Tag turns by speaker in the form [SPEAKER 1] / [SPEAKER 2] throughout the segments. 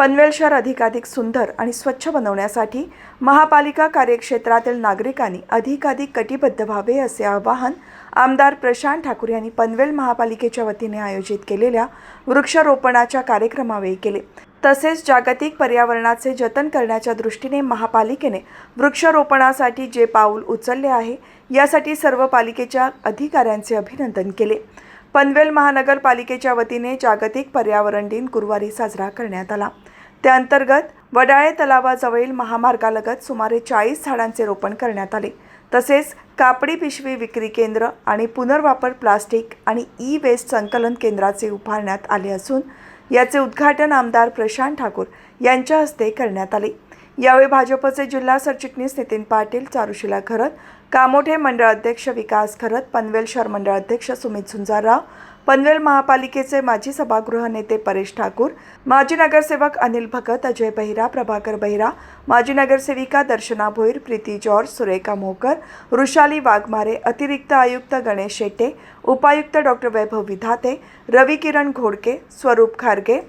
[SPEAKER 1] पनवेल शहर अधिकाधिक सुंदर आणि स्वच्छ बनवण्यासाठी महापालिका कार्यक्षेत्रातील नागरिकांनी अधिकाधिक कटिबद्ध व्हावे असे आवाहन आमदार प्रशांत ठाकूर यांनी पनवेल महापालिकेच्या वतीने आयोजित केलेल्या वृक्षारोपणाच्या कार्यक्रमावेळी केले. तसेच जागतिक पर्यावरणाचे जतन करण्याच्या दृष्टीने महापालिकेने वृक्षारोपणासाठी जे पाऊल उचलले आहे यासाठी सर्व पालिकेच्या अधिकाऱ्यांचे अभिनंदन केले. पनवेल महानगरपालिकेच्या वतीने जागतिक पर्यावरण दिन गुरुवारी साजरा करण्यात आला. त्याअंतर्गत वडाळे तलावाजवळील महामार्गालगत सुमारे चाळीस झाडांचे रोपण करण्यात आले. तसेच कापडी पिशवी विक्री केंद्र आणि पुनर्वापर प्लास्टिक आणि ई वेस्ट संकलन केंद्राचे उभारण्यात आले असून याचे उद्घाटन आमदार प्रशांत ठाकूर यांच्या हस्ते करण्यात आले. यावेळी भाजपचे जिल्हा सरचिटणीस नितीन पाटील चारुशिला खरत कामोठे मंडळ अध्यक्ष विकास खरत पनवेल शहर मंडळ अध्यक्ष सुमित झुंजारराव पनवेल महापालिकेचे माजी सभागृह नेते परेश ठाकूर माजी नगरसेवक अनिल भगत अजय बहिरा प्रभाकर बहिरा माजी नगरसेविका दर्शना भोईर प्रीती जॉर्ज सुरेखा मोकर वृषाली वाघमारे अतिरिक्त आयुक्त गणेश शेट्टे उपायुक्त डॉक्टर वैभव विधाते रवी किरण घोडके स्वरूप खारगे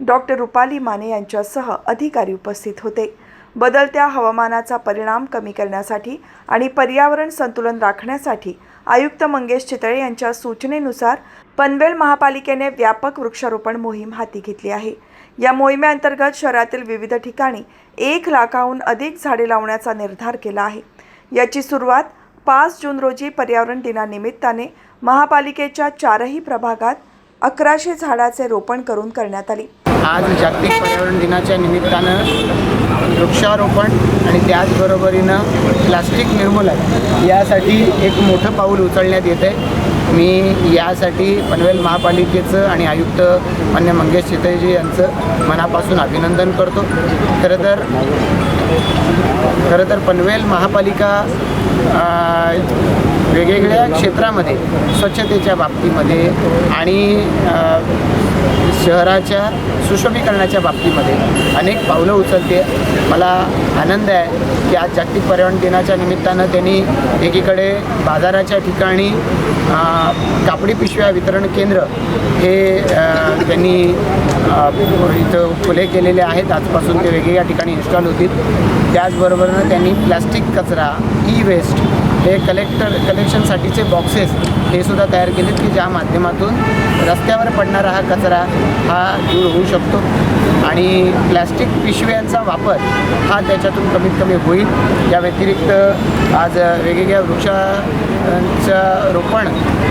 [SPEAKER 1] डॉक्टर रुपाली माने यांच्यासह अधिकारी उपस्थित होते. बदलत्या हवामानाचा परिणाम कमी करण्यासाठी आणि पर्यावरण संतुलन राखण्यासाठी आयुक्त मंगेश चितळे यांच्या सूचनेनुसार पनवेल महापालिकेने व्यापक वृक्षारोपण मोहीम हाती घेतली आहे. या मोहिमेअंतर्गत शहरातील विविध ठिकाणी एक लाखाहून अधिक झाडे लावण्याचा निर्धार केला आहे. याची सुरुवात पाच जून रोजी पर्यावरण दिनानिमित्ताने महापालिकेच्या चारही प्रभागात अकराशे झाडाचे रोपण करून करण्यात आली.
[SPEAKER 2] आज जागतिक पर्यावरण दिनाच्या निमित्तानं वृक्षारोपण आणि त्याचबरोबरीनं प्लास्टिक निर्मूलन यासाठी एक मोठं पाऊल उचलण्यात येत आहे मी यासाठी पनवेल महापालिकेचं आणि आयुक्त मान्य मंगेश चितळेजी यांचं मनापासून अभिनंदन करतो. खरं तर खरं तर पनवेल महापालिका वेगवेगळ्या क्षेत्रामध्ये स्वच्छतेच्या बाबतीमध्ये आणि शहराच्या सुशोभीकरणाच्या बाबतीमध्ये अनेक पावलं उचलते. मला आनंद आहे की आज जागतिक पर्यावरण दिनाच्या निमित्तानं त्यांनी एकीकडे बाजाराच्या ठिकाणी कापडी पिशव्या वितरण केंद्र हे त्यांनी इथं खुले केलेले आहेत. आजपासून ते वेगवेगळ्या ठिकाणी इन्स्टॉल होतील. त्याचबरोबरनं त्यांनी प्लॅस्टिक कचरा ई वेस्ट हे कलेक्टर कलेक्शनसाठीचे बॉक्सेस हे सुद्धा तयार केलेत की ज्या माध्यमातून रस्त्यावर पडणारा हा कचरा हा दूर होऊ शकतो. आणि प्लॅस्टिक पिशव्यांचा वापर हा त्याच्यातून कमीत कमी होईल. या व्यतिरिक्त आज वेगवेगळ्या वृक्षांचं रोपण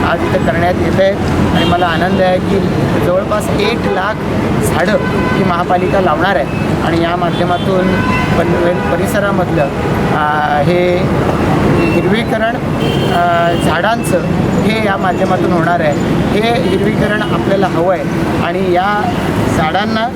[SPEAKER 2] आज इथं करण्यात येत आहे. आणि मला आनंद आहे की जवळपास एक लाख झाडं ही महापालिका लावणार आहे. आणि या माध्यमातून पण परिसरामधलं हे हिरवीकरण झाडांचं हे या माध्यमातून होणार आहे. हे हिरवीकरण आपल्याला हवं आहे आणि या झाडांना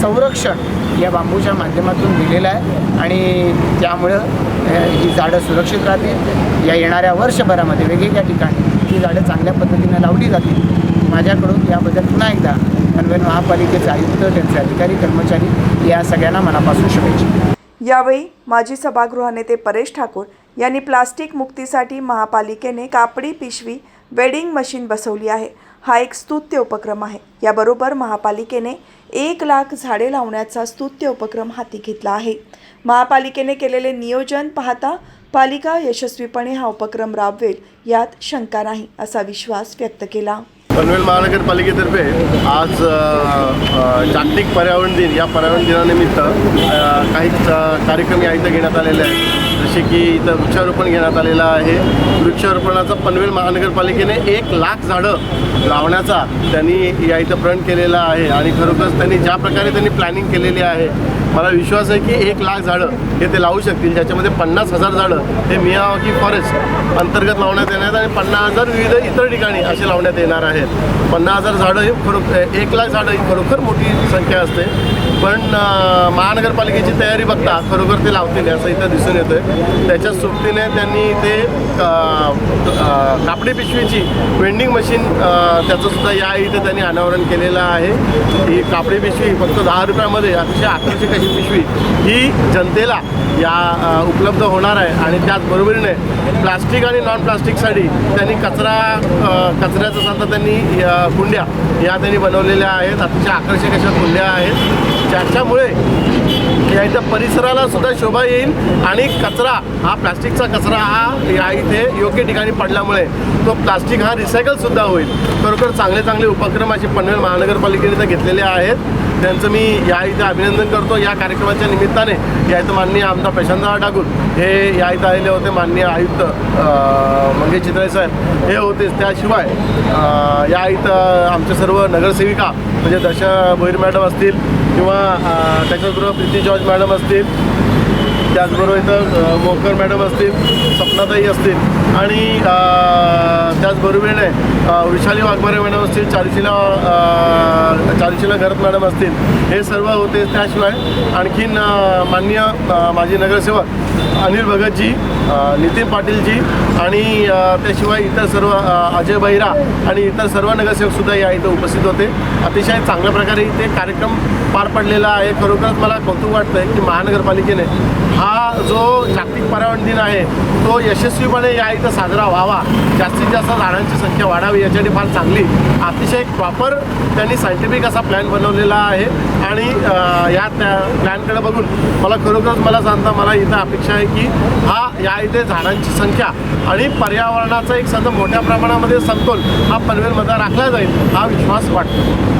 [SPEAKER 2] संरक्षण या बांबूच्या माध्यमातून दिलेलं आहे आणि त्यामुळं ही झाडं सुरक्षित राहतील. या येणाऱ्या वर्षभरामध्ये वेगवेगळ्या ठिकाणी ही झाडं चांगल्या पद्धतीनं लावली जातील. माझ्याकडून याबद्दल पुन्हा एकदा पनवेल महापालिकेचे आयुक्त त्यांचे अधिकारी कर्मचारी या सगळ्यांना मनापासून शुभेच्छा.
[SPEAKER 1] यावेळी माजी सभागृह नेते परेश ठाकूर यांनी प्लास्टिक मुक्तीसाठी महापालिकेने कापडी पिशवी वेडिंग मशीन बसवली आहे. हा एक स्तुत्य उपक्रम आहे. याबरोबर महापालिकेने एक लाख झाडे लावण्याचा स्तुत्य उपक्रम हाती घेतला आहे. महापालिकेने केलेले नियोजन पाहता पालिका यशस्वीपणे हा उपक्रम राबवेल यात शंका नाही असा विश्वास व्यक्त केला.
[SPEAKER 3] पनवेल महानगरपालिकेतर्फे आज जागतिक पर्यावरण दिन या पर्यावरण दिनानिमित्त काही कार्यक्रम या इथं घेण्यात आलेले आहेत. जसे की इथं वृक्षारोपण घेण्यात आलेलं आहे. वृक्षारोपणाचा पनवेल महानगरपालिकेने एक लाख झाडं लावण्याचा त्यांनी या इथं प्रण केलेला आहे. आणि खरोखरच त्यांनी ज्या प्रकारे त्यांनी प्लॅनिंग केलेली आहे मला विश्वास आहे की एक लाख झाडं हे ते लावू शकतील. ज्याच्यामध्ये पन्नास हजार झाडं हे मियावाकी फॉरेस्ट अंतर्गत लावण्यात येणार आहेत आणि पन्नास हजार विविध इतर ठिकाणी असे लावण्यात येणार आहेत. पन्नास हजार झाडं हे खरोखर एक लाख झाडं ही खरोखर मोठी संख्या असते. पण महानगरपालिकेची तयारी बघता खरोखर ते लावतील असं इथं दिसून येतं त्याच्या सोबतीने त्यांनी ते कापडी पिशवीची वेंडिंग मशीन त्याचं सुद्धा या इथे त्यांनी अनावरण केलेलं आहे. ही कापडी पिशवी फक्त दहा रुपयामध्ये अतिशय आकर्षक अशी पिशवी ही जनतेला या उपलब्ध होणार आहे. आणि त्याचबरोबरीने प्लास्टिक आणि नॉन प्लास्टिकसाठी त्यांनी कचरा कचऱ्याचं सुद्धा त्यांनी कुंड्या या त्यांनी बनवलेल्या आहेत. अतिशय आकर्षक अशा कुंड्या आहेत. ज्याच्यामुळे या इथं परिसराला सुद्धा शोभा येईल आणि कचरा हा प्लास्टिकचा कचरा हा या इथे योग्य ठिकाणी पडल्यामुळे तो प्लास्टिक हा रिसायकल सुद्धा होईल. खरोखर चांगले चांगले उपक्रम असे पनवेल महानगरपालिकेने घेतलेले आहेत. त्यांचं मी या इथे अभिनंदन करतो. या कार्यक्रमाच्या निमित्ताने या इथं माननीय आमदार प्रशांतराव ठाकूर हे या इथं आलेले होते. माननीय आयुक्त मंगेश चितळे साहेब हे होतेच त्याशिवाय या इथं आमचे सर्व नगरसेविका म्हणजे दशा भोईर मॅडम असतील किंवा त्याच्याबरोबर प्रीती जॉर्ज मॅडम असतील त्याचबरोबर इथं मोकर मॅडम असतील सपनाताई असतील आणि त्याचबरोबरीने विशाली वाघमारे मॅडम असतील चारुशिला अ, घरत मॅडम असतील हे सर्व होते त्याशिवाय. आणखीन मान्य माजी नगरसेवक अनिल भगतजी नितीन पाटीलजी आणि त्याशिवाय इतर सर्व अजय बहिरा आणि इतर सर्व नगरसेवकसुद्धा या इथं उपस्थित होते. अतिशय चांगल्या प्रकारे इथे कार्यक्रम पार पडलेला आहे. खरोखरच मला कौतुक वाटतं आहे की महानगरपालिकेने हा जो जागतिक पर्यावरण दिन आहे तो यशस्वीपणे या इथं साजरा व्हावा. जास्तीत जास्त झाडांची संख्या वाढावी याच्यासाठी फार चांगली अतिशय प्रॉपर त्यांनी सायंटिफिक असा प्लॅन बनवलेला आहे. आणि या त्या प्लॅनकडे बघून मला खरोखरच मला सांगता मला इथं अपेक्षा आहे की हा या इथे झाडांची संख्या आणि पर्यावरणाचा एक सध्या मोठ्या प्रमाणामध्ये समतोल हा पनवेलमध्ये राखला जाईल हा विश्वास वाटतो.